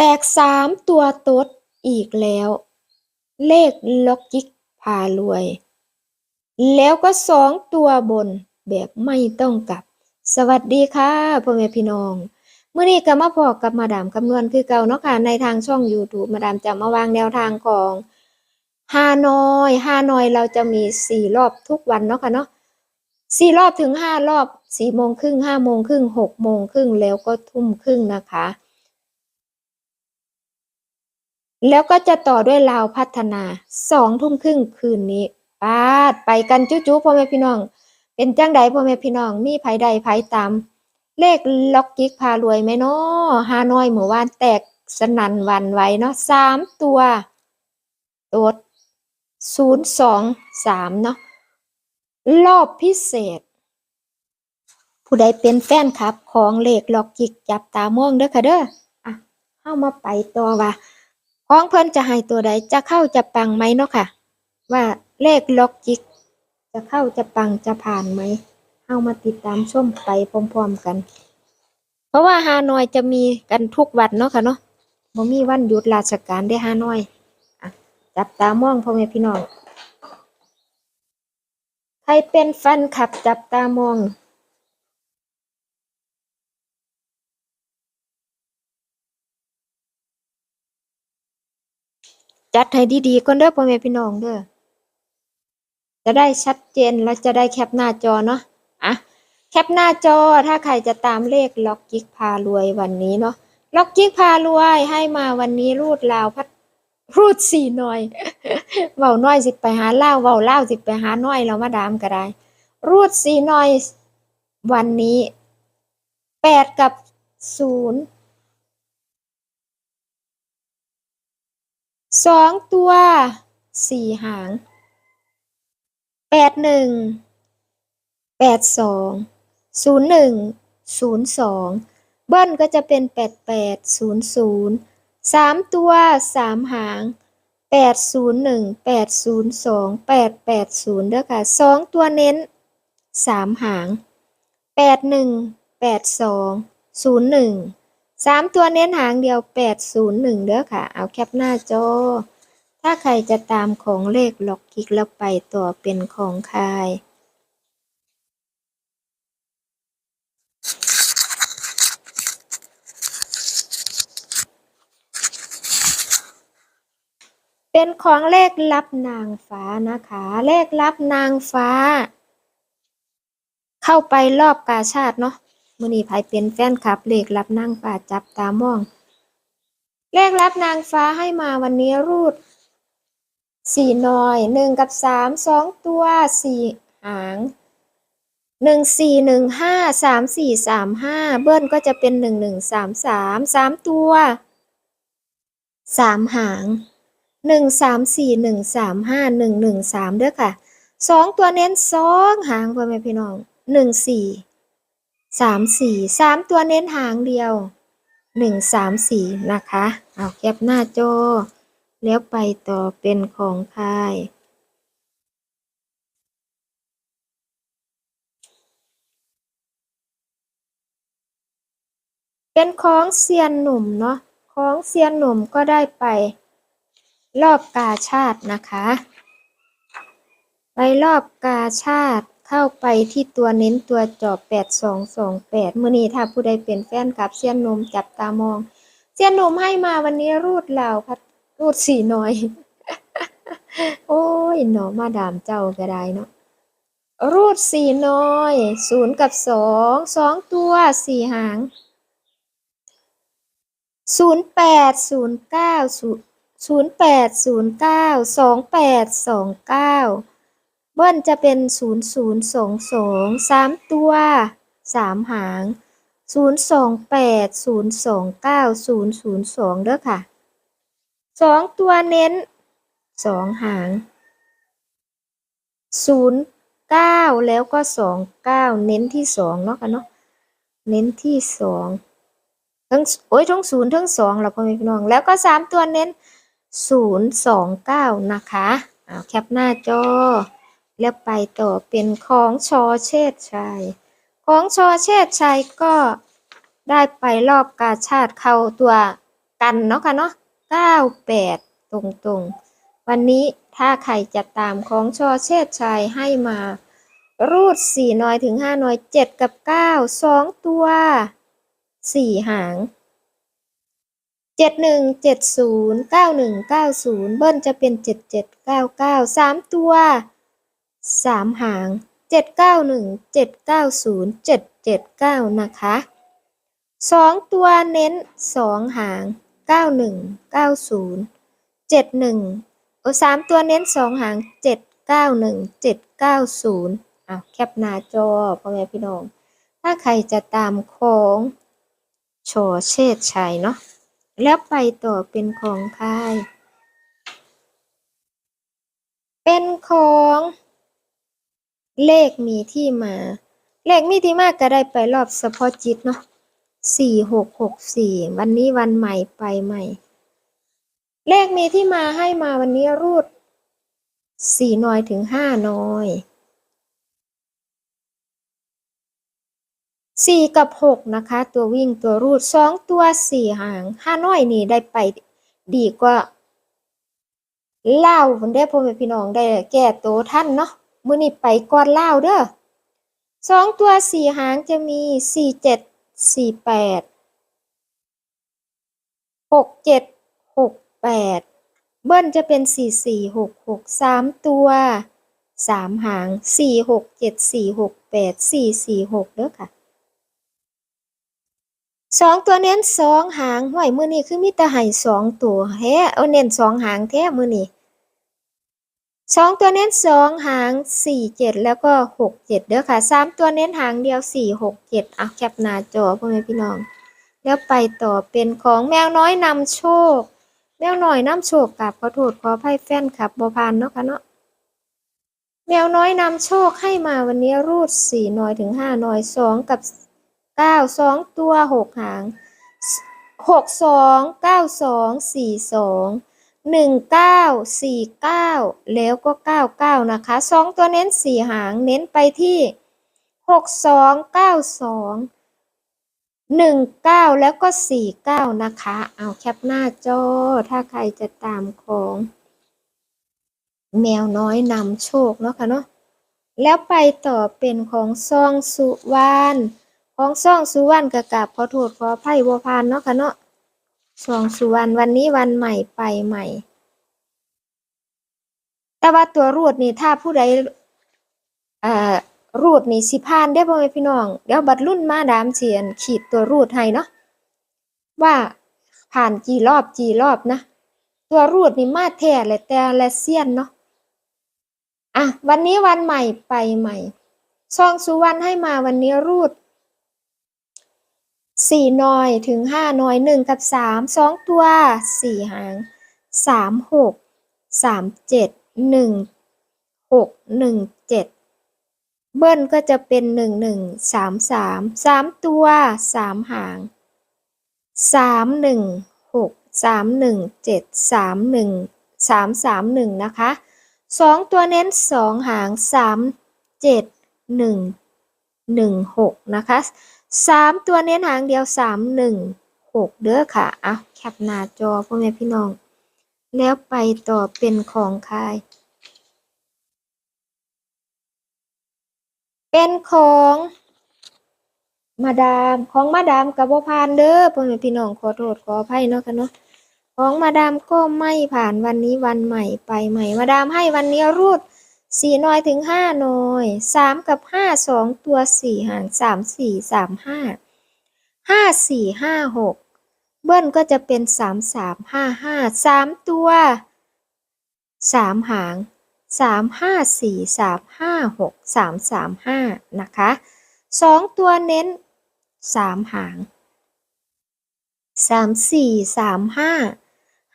แตกสามตัวตดอีกแล้ว เลขล็อกจิกพารวย แล้วก็สองตัวบนแบบไม่ต้องกลับ สวัสดีค่ะพ่อแม่พี่น้องเมื่อนี้ก็มาพอกับมาดามคำนวณคือเก่าเนาะค่ะในทางช่อง YouTube มาดามจะมาวางแนวทางของฮานอยฮานอยเราจะมีสี่รอบทุกวันเนาะค่ะเนาะสี่รอบถึงห้ารอบสี่โมงครึ่งห้าโมงครึ่งหกโมงครึ่งแล้วก็ทุ่มครึ่งนะคะ แล้วก็จะต่อด้วยลาวพัฒนาสองทุ่มครึ่งคืนนี้ปาดไปกันจุ๊จุพ่อแม่พี่น้อง เป็นจังใดพ่อแม่พี่น้อง มีไผใดไผตาม เลขล็อกกิ๊กพารวยไหมเนาะฮานอยเมื่อวานแตกสนันวันไหวเนาะสามตัวตัวศูนย์สองสามเนาะรอบพิเศษ ผู้ใดเป็นแฟนคลับ ของเลขล็อกกิ๊กจับตามองเด้อค่ะเด้ออะเข้ามาไปต่อว่า ของเพิ่นจะให้ตัวใดจะเข้าจะปังไหมเนาะค่ะ ว่าเลขล็อกจิก จะเข้าจะปังจะผ่านไหมเข้ามาติดตามชมไปพร้อมๆกัน เพราะว่าฮานอยจะมีกันทุกวันเนาะค่ะเนาะบ่มีวันหยุดราชการได้ฮานอยอะจับตามองพ่อแม่พี่น้องใครเป็นแฟนคลับจับตามอง จัดให้ดีๆก่อนเด้อพ่อแม่พี่น้องเด้อจะได้ชัดเจนและจะได้แคปหน้าจอเนาะอะแคปหน้าจอถ้าใครจะตามเลขล็อกกิ๊กพารวยวันนี้เนาะล็อกกิ๊กพารวยให้มาวันนี้รูดลาวพัดรูดสี่หน่อยเว้าน้อยสิไปหาเล่าเว้าเล่าสิไปหาน้อยเรามาดามก็ได้ รูดสี่หน่อยวันนี้แปดกับศูนย์ สองตัวสี่หางแปดหนึ่งแปดสองศูนย์หนึ่งศูนย์สองเบิ้ลก็จะเป็นแปดแปดศูนย์ศูนย์สามตัวสามหางแปดศูนย์หนึ่งแปดศูนย์สองแปดแปดศูนย์เด้อค่ะสองตัวเน้นสามหางแปดหนึ่งแปดสองศูนย์หนึ่ง สามตัวเน้นหางเดียวแปดศูนย์หนึ่งเด้อค่ะ เอาแคปหน้าจอ ถ้าใครจะตามของเลขล็อกกิกแล้วไปต่อเป็นของใครเป็นของเลขลับนางฟ้านะคะ เลขลับนางฟ้า เข้าไปรอบกาชาติเนาะ มื่อนี้ไผเป็นแฟนคลับเลขลับนางฟ้าจับตามอง เลขลับนางฟ้าให้มาวันนี้รูดสี่หน่อยหนึ่งกับสามสองตัวสี่หางหนึ่งสี่หนึ่งห้าสามสี่สามห้าเบิ้ลก็จะเป็นหนึ่งหนึ่งสามสามสามตัวสามหางหนึ่งสามสี่หนึ่งสามห้าหนึ่งหนึ่งสามเด้อค่ะสองตัวเน้นสองหางพ่อแม่พี่น้องหนึ่งสี่ สามสี่สามตัวเน้นหางเดียวหนึ่งสามสี่นะคะ เอาแคปหน้าจอแล้วไปต่อเป็นของใครเป็นของเซียนหนุ่มเนาะของเซียนหนุ่มก็ได้ไป รอบกาชาตินะคะ ไปรอบกาชาติ เข้าไปที่ตัวเน้นตัวจอบแปดสองสองแปดมื่อนี้ถ้าผู้ใดเป็นแฟนกับเซียนนมจับตามองเซียนนมให้มาวันนี้รูดเหล่าพัดรูดสี่น้อย โอ้ยหนอมาดามเจ้าก็ได้เนาะรูดสี่น้อยศูนย์กับสองสองตัวสี่หางศูนย์แปดศูนย์เก้าศูนย์แปดศูนย์เก้าสองแปดสองเก้า เบิ้ลจะเป็นศูนย์ศูนย์สองสองสามตัวสามหางศูนย์สองแปดศูนย์สองเก้าศูนย์ศูนย์สองเด้อค่ะสองตัวเน้นสองหางศูนย์เก้าแล้วก็สองเก้าเน้นที่สองเนาะค่ะเนาะ เน้นที่สองทั้งโอ้ยทั้งศูนย์ทั้งสองเราพ่อแม่พี่น้อง แล้วก็สามตัวเน้นศูนย์สองเก้านะคะ เอาแคปหน้าจอ แล้วไปต่อเป็นของชอเชษชัย ของชอเชษชัยก็ได้ไปรอบกาชาติเข้าตัวกันเนาะค่ะเนาะเก้าแปดตรงๆ วันนี้ถ้าใครจะตามของชอเชษชัยให้มา รูดสี่น้อยถึงห้าน้อยเจ็ดกับเก้าสองตัวสี่หางเจ็ดหนึ่งเจ็ดศูนย์เก้าหนึ่งเก้าศูนย์เบิ้ลจะเป็นเจ็ดเจ็ดเก้าเก้าสามตัว สามหางเจ็ดเก้าหนึ่งเจ็ดเก้าศูนย์เจ็ดเจ็ดเก้านะคะสองตัวเน้นสองหางเก้าหนึ่งเก้าศูนย์เจ็ดหนึ่งโอ้สามตัวเน้นสองหางเจ็ดเก้าหนึ่งเจ็ดเก้าศูนย์อะแคปหน้าจอพ่อแม่พี่น้อง ถ้าใครจะตามของโชเชษชัยเนาะแล้วไปต่อเป็นของค่ายเป็นของ เลขมีที่มา เลขมีที่มาก็ได้ไปรอบเฉพาะจิตเนาะสี่หกหกสี่วันนี้วันใหม่ไปใหม่ เลขมีที่มาให้มาวันนี้รูดสี่น้อยถึงห้าน้อยสี่กับหกนะคะ ตัววิ่งตัวรูดสองตัวสี่หางห้าน้อยนี่ได้ไปดีกว่าเล่าวผมได้พ่อแม่พี่น้องได้แก้ตัวท่านเนาะ มื้อนี้ไปก่อนเล่าเด้อสองตัวสี่หางจะมีสี่เจ็ดสี่แปดหกเจ็ดหกแปดเบิ้ลจะเป็นสี่สี่หกหกสามตัวสามหางสี่หกเจ็ดสี่หกแปดสี่สี่หกเด้อค่ะสองตัวเน้นสองหางห้วยมือนี้คือมีแต่ไห่สองตัวแท้เอาเน้นสองหางแท้มือนี้ สองตัวเน้นสองหางสี่เจ็ดแล้วก็หกเจ็ดเด้อค่ะสามตัวเน้นหางเดียวสี่หกเจ็ดอะแคปหน้าจอพ่อแม่พี่น้อง แล้วไปต่อเป็นของแมวน้อยนำโชค แมวน้อยนำโชคกับขอโทษขออภัยแฟนคลับบพานเนาะค่ะเนาะแมวน้อยนำโชคให้มาวันนี้รูดสี่น้อยถึงห้าน้อยสองกับเก้าสองตัวหกหางหกสองเก้าสองสี่สอง หนึ่งเก้าสี่เก้าแล้วก็เก้าเก้านะคะสองตัวเน้นสี่หาง เน้นไปที่หกสองเก้าสองหนึ่งเก้าแล้วก็สี่เก้านะคะ เอาแคปหน้าจอ ถ้าใครจะตามของ แมวน้อยนำโชคเนาะค่ะเนาะ แล้วไปต่อเป็นของซองสุวรรณ ของซองสุวรรณกะกับขอโทษขออภัยบัวพานเนาะค่ะเนาะ ซ่องสุวรรณวันนี้วันใหม่ไปใหม่ แต่ว่าตัวรูดนี่ถ้าผู้ใดเอ่อรูดนี่สิผ่านได้อพ่อแม่พี่น้อง เดี๋ยวบัดรุ่นมาดามเฉียนขีดตัวรูดให้เนาะว่าผ่านกี่รอบกี่รอบนะ ตัวรูดนี่มาแท้เลยแต่ละเซียนเนาะอะวันนี้วันใหม่ไปใหม่ซองสุวรรณให้มาวันนี้รูด สี่หน่อยถึงห้าหน่อยหนึ่งกับสามสองตัวสี่หางสามหกสามเจ็ดหนึ่งหกหนึ่งเจ็ดเบิ้ลก็จะเป็นหนึ่งหนึ่งสามสามสามตัวสามหางสามหนึ่งหกสามหนึ่งเจ็ดสามหนึ่งสามสามหนึ่งนะคะสองตัวเน้นสองหางสามเจ็ดหนึ่งหนึ่งหกนะคะ สามตัวเน้นหางเดียวสามหนึ่งหกเด้อค่ะอะแคปหน้าจอพ่อแม่พี่น้อง แล้วไปต่อเป็นของใครเป็นของมาดามของมาดามกับบ่ผ่านเด้อพ่อแม่พี่น้องขอโทษขออภัยเนาะค่ะเนาะของมาดามก็ไม่ผ่านวันนี้วันใหม่ไปใหม่ มาดามให้วันนี้รูด สี่น้อยถึงห้าน้อยสามกับห้าสองตัวสี่หางสามสี่สามห้าห้าสี่ห้าหกเบิ้ลก็จะเป็นสามสามห้าห้าสามตัวสามหางสามห้าสี่สามห้าหกสามสามห้านะคะสองตัวเน้นสามหางสามสี่สามห้า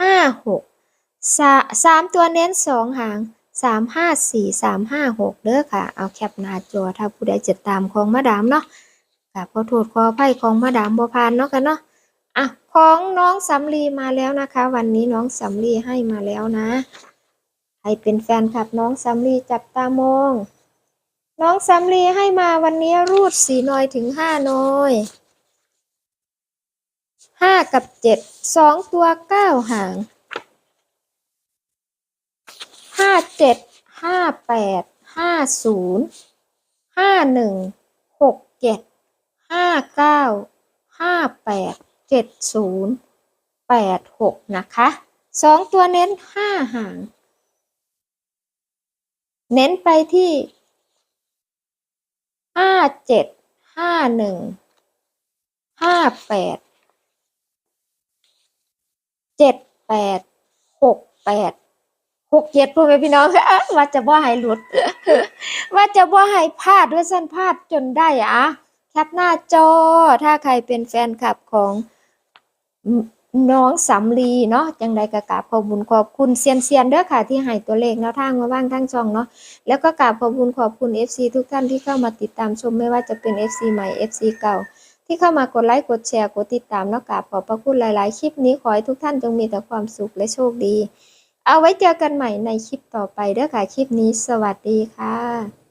ห้าหกสาสามตัวเน้นสองหาง สามห้าสี่สามห้าหกเด้อค่ะ เอาแคปหน้าจอถ้าผู้ใดจะตามของมาดามเนาะกับขอโทษขออภัยของมาดามบัวพานเนาะกันเนาะอะของน้องสำลีมาแล้วนะคะ วันนี้น้องสำลีให้มาแล้วนะให้เป็นแฟนคลับน้องสำลีจับตามองน้องสำลีให้มาวันนี้รูดสี่น้อยถึงห้าน้อยห้ากับเจ็ดสองตัวเก้าหาง ห้าเจ็ดห้าแปดห้าศูนย์ห้าหนึ่งหกเจ็ดห้าเก้าห้าแปดเจ็ดศูนย์แปดหกนะคะสองตัวเน้นห้าหาง เน้นไปที่ห้าเจ็ดห้าหนึ่งห้าแปดเจ็ดแปดหกแปด หกเจ็ดพูดไปพี่น้องว่าจะว่าให้หลุด ว่าจะว่าให้พลาดด้วยสั้นพลาดจนได้อะแคปหน้าจอ ถ้าใครเป็นแฟนคลับของน้องสำลีเนาะจังใดกะกราบขอบคุญขอบคุณเซียนเซียนๆเด้อค่ะที่ให้ตัวเลขแนวทางมาบ้างทั้งช่องเนาะแล้วก็กราบขอบคุณขอบคุณ FC ทุกท่านที่เข้ามาติดตามชมไม่ว่าจะเป็น FC ใหม่ FC เก่า ที่เข้ามากดไลค์กดแชร์กดติดตามแล้วกราบขอบพระคุณหลาย ๆ คลิปนี้ขอให้ทุกท่านจงมีแต่ความสุขและโชคดี เอาไว้เจอกันใหม่ในคลิปต่อไปเด้อค่ะ คลิปนี้สวัสดีค่ะ